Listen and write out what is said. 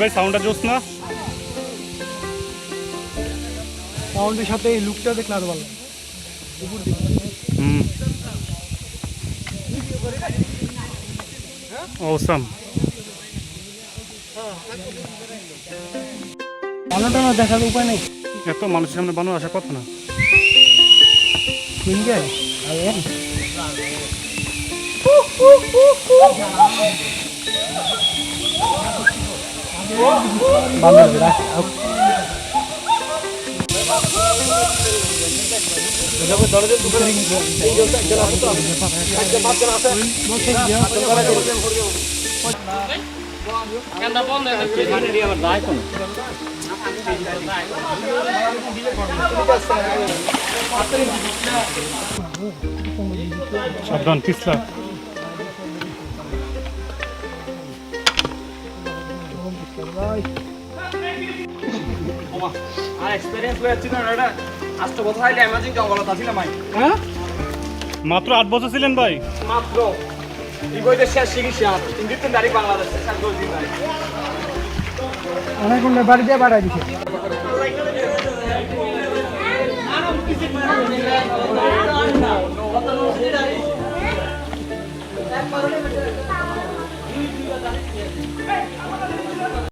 ভাই সাউন্ডটা জোস না? সাউন্ডের সাথে এই লুকটা দেখলে আরও ভালো। হুম। অসাম ভালোটা না দেখার উপায় নেই এত মানুষের সামনে বানানো আসার কথা না ঠিক আছে আর এর? ভালো হবে, রাখ। আপ- সাবধান পিছলা হ্যাঁ মাত্র আট বছর ছিলেন ভাই? মাত্র। শেষ চিকিৎসা বাংলাদেশে শেষ বাড়িতে বাড়াই দিছে।